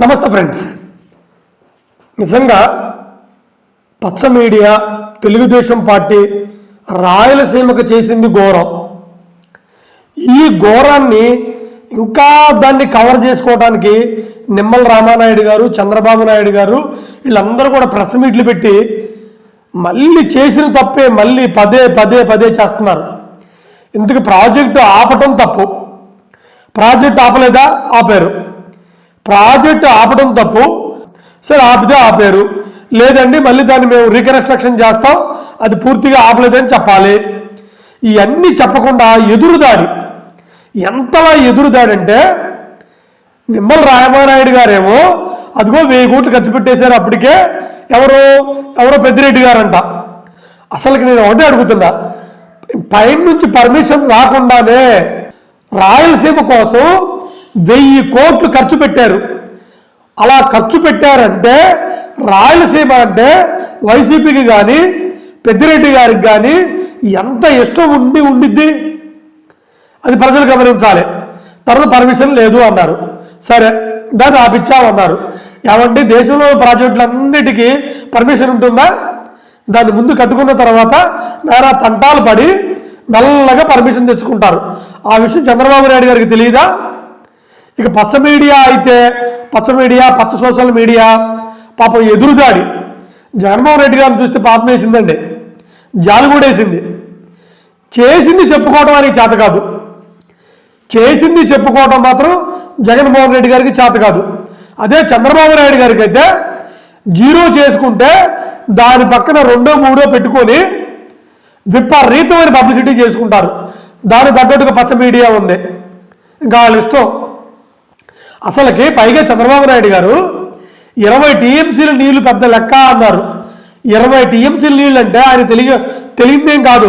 నమస్తే ఫ్రెండ్స్. నిజంగా పచ్చ మీడియా తెలుగుదేశం పార్టీ రాయలసీమకు చేసింది ఘోరం. ఈ ఘోరాన్ని ఇంకా దాన్ని కవర్ చేసుకోవడానికి నిమ్మల రామానాయుడు గారు చంద్రబాబు నాయుడు గారు వీళ్ళందరూ కూడా ప్రెస్ మీట్లు పెట్టి మళ్ళీ చేసిన తప్పే మళ్ళీ పదే పదే పదే చేస్తున్నారు. ఇందుకు ప్రాజెక్టు ఆపటం తప్పు. ప్రాజెక్ట్ ఆపలేదా? ఆపారు. ప్రాజెక్ట్ ఆపడం తప్పు. సరే ఆపితే ఆపారు. లేదండి మళ్ళీ దాన్ని మేము రీకన్స్ట్రక్షన్ చేస్తాం. అది పూర్తిగా ఆపలేదని చెప్పాలి. ఇవన్నీ చెప్పకుండా ఎదురుదాడి ఎంతలా ఎదురుదాడి అంటే నిమ్మల రామానాయుడు గారేమో అదిగో వెయ్యి కోట్లు ఖర్చు పెట్టేశారు అప్పటికే ఎవరు ఎవరో పెద్దిరెడ్డి గారంట. అసలుకి నేను ఒకటే అడుగుతున్నా పైన నుంచి పర్మిషన్ రాకుండానే రాయలసీమ కోసం వెయ్యి కోట్లు ఖర్చు పెట్టారు. అలా ఖర్చు పెట్టారంటే రాయలసీమ అంటే వైసీపీకి కానీ పెద్దిరెడ్డి గారికి కానీ ఎంత ఇష్టం ఉండి ఉండిద్ది? అది ప్రజలు గమనించాలి. తర్వాత పర్మిషన్ లేదు అన్నారు. సరే దాన్ని ఆపించామన్నారు ఏమంటే దేశంలో ప్రాజెక్టులన్నిటికీ పర్మిషన్ ఉంటుందా? దాన్ని ముందు కట్టుకున్న తర్వాత నానా తంటాలు పడి మెల్లగా పర్మిషన్ తెచ్చుకుంటారు. ఆ విషయం చంద్రబాబు నాయుడు గారికి తెలియదా ఇక పచ్చ మీడియా అయితే పచ్చ మీడియా పచ్చ సోషల్ మీడియా పాపం ఎదురుదాడి జగన్మోహన్ రెడ్డి గారిని చూస్తే పాపం వేసిందండి. జాలి కూడా వేసింది. చేసింది చెప్పుకోవడం అనేది చేత కాదు. చేసింది చెప్పుకోవడం మాత్రం జగన్మోహన్ రెడ్డి గారికి చేత కాదు. అదే చంద్రబాబు నాయుడు గారికి అయితే జీరో చేసుకుంటే దాని పక్కన రెండో మూడో పెట్టుకొని విపరీతమైన పబ్లిసిటీ చేసుకుంటారు. దాని తగ్గట్టుగా పచ్చ మీడియా ఉంది. ఇంకా వాళ్ళ ఇష్టం. అసలుకి పైగా చంద్రబాబు నాయుడు గారు ఇరవై టీఎంసీలు నీళ్ళు పెద్ద లెక్క అన్నారు. ఇరవై టీఎంసీలు నీళ్ళు అంటే ఆయన తెలియ తెలియదేం కాదు.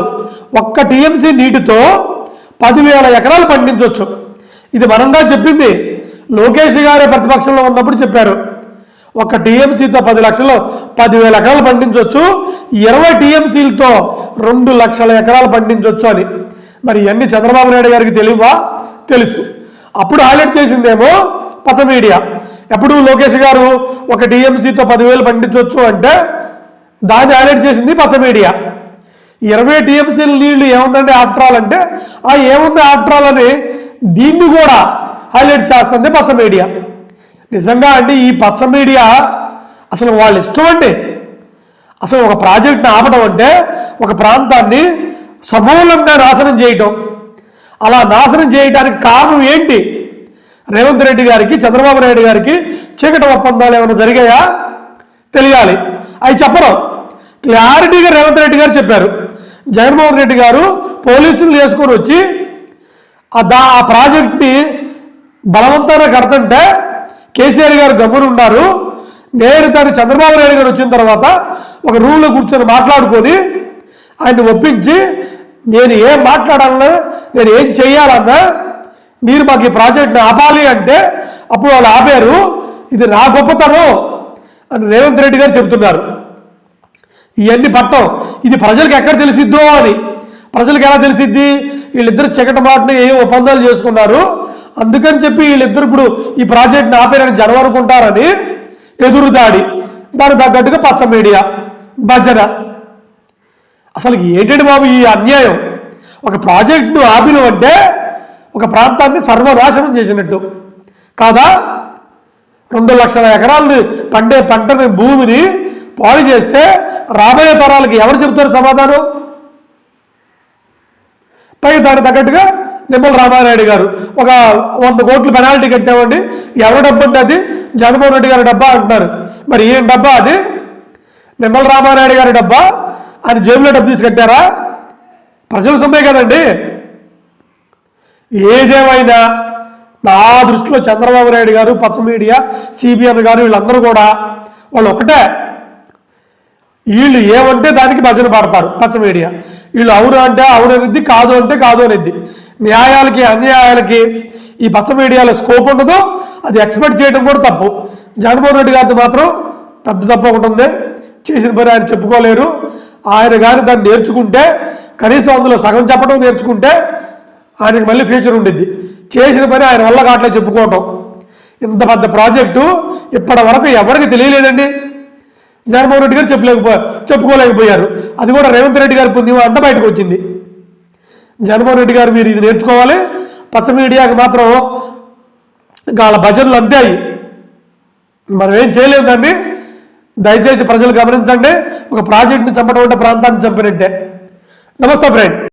ఒక్క టీఎంసీ నీటితో పదివేల ఎకరాలు పండించవచ్చు ఇది మనంగా చెప్పింది. లోకేష్ గారే ప్రతిపక్షంలో ఉన్నప్పుడు చెప్పారు. ఒక టీఎంసీతో పది లక్షలు పదివేల ఎకరాలు పండించవచ్చు ఇరవై టీఎంసీలతో రెండు లక్షల ఎకరాలు పండించవచ్చు అని. మరి ఇవన్నీ చంద్రబాబు నాయుడు గారికి తెలియవా? తెలుసు. అప్పుడు హైలైట్ చేసిందేమో పచ్చ మీడియా. ఎప్పుడు లోకేష్ గారు ఒక టీఎంసీతో పదివేలు పండించవచ్చు అంటే దాన్ని హైలైట్ చేసింది పచ్చ మీడియా. ఇరవై టీఎంసీల నీళ్ళు ఏముందండి ఆఫ్టర్ ఆల్ అంటే ఆ ఏముంది ఆఫ్టర్ ఆల్ అని దీన్ని కూడా హైలైట్ చేస్తుంది పచ్చ మీడియా. నిజంగా అండి ఈ పచ్చ మీడియా అసలు వాళ్ళ ఇష్టం అండి. అసలు ఒక ప్రాజెక్ట్ని ఆపడం అంటే ఒక ప్రాంతాన్ని సమూలంగా నాశనం చేయటం. అలా నాశనం చేయడానికి కారణం ఏంటి? రేవంత్ రెడ్డి గారికి చంద్రబాబు నాయుడు గారికి చీకటి ఒప్పందాలు ఏమైనా జరిగాయా? తెలియాలి. అవి చెప్పరు. క్లారిటీగా రేవంత్ రెడ్డి గారు చెప్పారు. జగన్మోహన్ రెడ్డి గారు పోలీసులు వేసుకొని వచ్చి దా ఆ ప్రాజెక్ట్ని బలవంతంగా కడుతుంటే కేసీఆర్ గారు గమ్మున ఉన్నారు. నేను తను చంద్రబాబు నాయుడు గారు వచ్చిన తర్వాత ఒక రూమ్లో కూర్చొని మాట్లాడుకొని ఆయన్ని ఒప్పించి నేను ఏం మాట్లాడాలన్నా నేను ఏం చేయాలన్నా మీరు మాకు ఈ ప్రాజెక్ట్ని ఆపాలి అంటే అప్పుడు వాళ్ళు ఆపారు. ఇది నా గొప్పతనం అని రేవంత్ రెడ్డి గారు చెబుతున్నారు. ఇవన్నీ పట్టం. ఇది ప్రజలకు ఎక్కడ తెలిసిద్దో అని. ప్రజలకు ఎలా తెలిసిద్ది? వీళ్ళిద్దరు చీకటి మాటని ఏ ఒప్పందాలు చేసుకున్నారు. అందుకని చెప్పి వీళ్ళిద్దరు ఇప్పుడు ఈ ప్రాజెక్ట్ని ఆపేరని జనం అనుకుంటారని ఎదురుదాడి దానికి తగ్గట్టుగా పచ్చ మీడియా భజన. అసలు ఏంటండి బాబు ఈ అన్యాయం? ఒక ప్రాజెక్టును ఆపినవంటే అంటే ఒక ప్రాంతాన్ని సర్వనాశనం చేసినట్టు. కాదా? రెండు లక్షల ఎకరాలు పండే పంటని భూమిని పాడు చేస్తే రాబోయే తరాలకి ఎవరు చెబుతారు సమాధానం? పై దానికి తగ్గట్టుగా నిమ్మల రామారాయుడు గారు ఒక వంద కోట్లు పెనాల్టీ కట్టామండి. ఎవరి డబ్బు అంటే అది? జగన్మోహన్ రెడ్డి గారి డబ్బా అంటున్నారు. మరి ఏం డబ్బా అది? నిమ్మల రామారాయుడు గారి డబ్బా? ఆయన జేబులో డబ్బు తీసి కట్టారా ప్రజల సొమ్మే కదండి. ఏదేమైనా నా దృష్టిలో చంద్రబాబు నాయుడు గారు పచ్చ మీడియా సిబిఎన్ గారు వీళ్ళందరూ కూడా వాళ్ళు ఒకటే. వీళ్ళు ఏమంటే దానికి భజన పడతారు పచ్చ మీడియా. వీళ్ళు అవును అంటే అవును అనిద్ది కాదు అంటే కాదు అనిద్ది. న్యాయాలకి అన్యాయాలకి ఈ పచ్చ మీడియాలో స్కోప్ ఉండదు అది ఎక్స్పెక్ట్ చేయడం కూడా తప్పు. జగన్మోహన్ రెడ్డి గారితో మాత్రం పెద్ద తప్పు ఒకటి ఉంది. చేసిన పని ఆయన చెప్పుకోలేరు. ఆయన కానీ దాన్ని నేర్చుకుంటే కనీసం అందులో సగం చెప్పడం నేర్చుకుంటే ఆయనకి మళ్ళీ ఫ్యూచర్ ఉండిద్ది. చేసిన పని ఆయన వల్ల కావట్లే చెప్పుకోవటం. ఇంత పెద్ద ప్రాజెక్టు ఇప్పటి వరకు ఎవరికి తెలియలేదండి. జగన్మోహన్ రెడ్డి గారు చెప్పలేకపో చెప్పుకోలేకపోయారు. అది కూడా రేవంత్ రెడ్డి గారి పుణ్యం అంట బయటకు వచ్చింది. జగన్మోహన్ రెడ్డి గారు మీరు ఇది నేర్చుకోవాలి. పచ్చ మీడియాకి మాత్రం వాళ్ళ భజనలు అంతే అయ్యి. మనం ఏం చేయలేము దయచేసి ప్రజలు గమనించండి. ఒక ప్రాజెక్ట్ని చంపడం ప్రాంతాన్ని చంపినట్టే. నమస్తే ఫ్రెండ్